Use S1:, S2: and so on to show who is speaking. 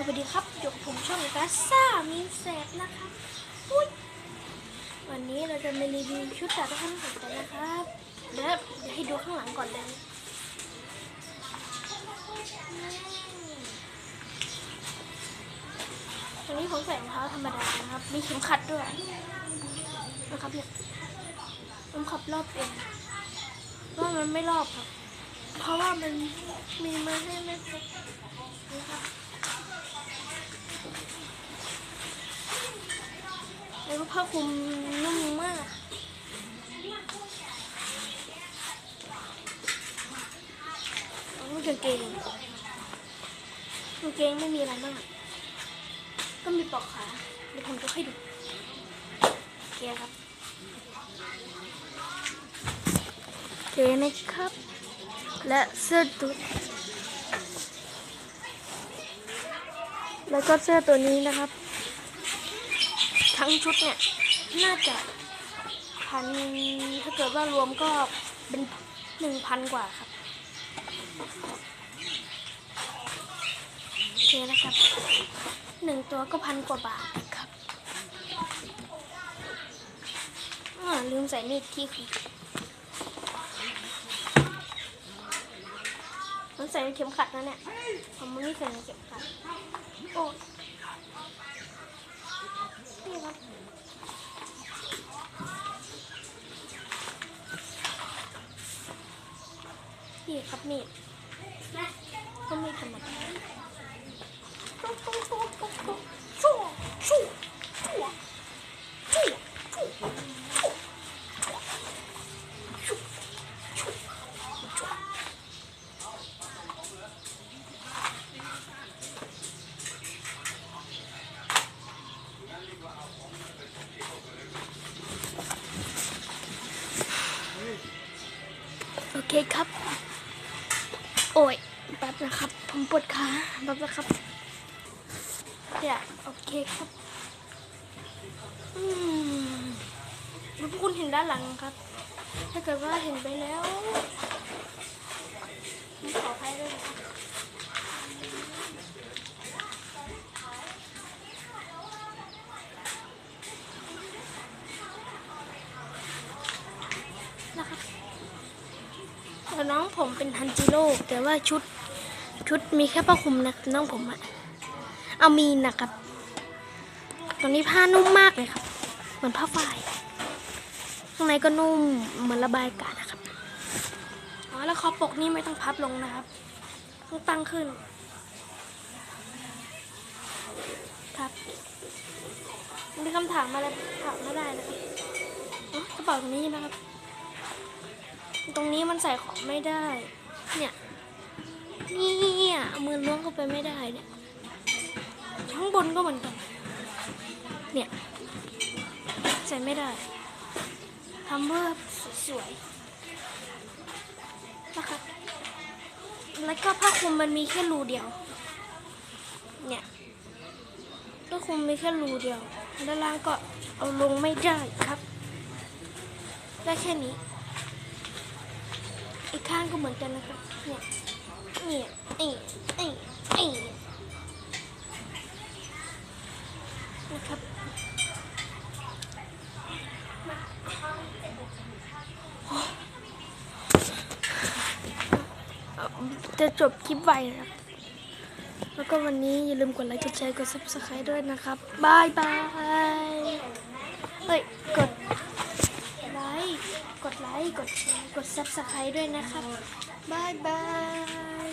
S1: สวัสดีครับอยู่กับผมช่องกาซ่ามีแสบนะครับอุ๊ยวันนี้เราจะมารีวิวชุดจากท่านผมกันนะครับเดี๋ยวเดี๋ยวให้ดูข้างหลังก่อนเลยวันนี้ผมใส่รองเท้าธรรมดานะครับ มีเข็มขัดด้วยนะครับเนี่ยผมขับรอบเองเพราะว่ามันไม่รอบครับ เพราะว่ามันมีมาให้ไม่ครบนะครับ แล้วก็ ผ้าคลุมนุ่มมากแล้วก็กางเกงกางเกงไม่มีอะไรมาก ก็มีปลอกขาเดี๋ยวผมจะให้ดูโอเคครับโอเคนะครับ และเสื้อตัวแล้วก็เสื้อตัวนี้นะครับ ทั้งชุดเนี่ย น่าจะพันถ้าเกิดว่ารวมก็เป็นหนึ่งพันกว่าครับโอเคนะครับหนึ่งตัวก็พันกว่าบาทครับอ่าลืมใส่นี่ที่คือมันใส่เข็มขัดนะเนี่ยผมไม่ใส่เข็มขัดโอ้ นี่ครับนี่นะก็มีดธรรมดาตุ๊กตุ๊กตุ๊กตุ๊กตุ๊กชั่วชั่วชั่วชั่วชั่วชั่วชั่ว โอเคครับ โอ้ยแป๊บนะครับ ผมปวดขาแป๊บนะครับเดี๋ยวโอเคครับอืมพวกคุณเห็นด้านหลังครับ ถ้าเกิดว่าเห็นไปแล้วผมขออภัยด้วยนะครับนะครับ น้องผมเป็นฮันจิโร่แต่ว่าชุดชุดมีแค่ผ้าคลุมนะน้องผมอะเอามีนนะครับตรงนี้ผ้านุ่มมากเลยครับ เหมือนผ้าฝ้ายข้างในก็นุ่มเหมือนระบายอากาศนะครับอ๋อแล้วคอปกนี่ไม่ต้องพับลงนะครับต้องตั้งขึ้น ครับมีคำถามอะไรถามมาได้นะครับอกระเป๋าตรงนี้นะครับ ตรงนี้มันใส่ของไม่ได้ เนี่ยเนี่ยเอามือล้วงเข้าไปไม่ได้เนี่ยข้างบนก็เหมือนกัน เนี่ย ใส่ไม่ได้ทำเพื่อสวยๆนะครับแล้วก็ผ้าคลุมมันมีแค่รูเดียว เนี่ยผ้าคลุมมีแค่รูเดียว ด้านล่างก็เอาลงไม่ได้ครับ ได้แค่นี้ อีกข้างก็เหมือนกันนะครับเนี่ยเนี่ยเอ้เอ้เอ้นะครับจะจบคลิปไวนะครับแล้วก็วันนี้อย่าลืมกดไลค์ กดแชร์ กด subscribe ด้วยนะครับบายบาย เฮ้ย กด กดไลค์ กดแชร์ กดซับสไครต์ด้วยนะครับบายบาย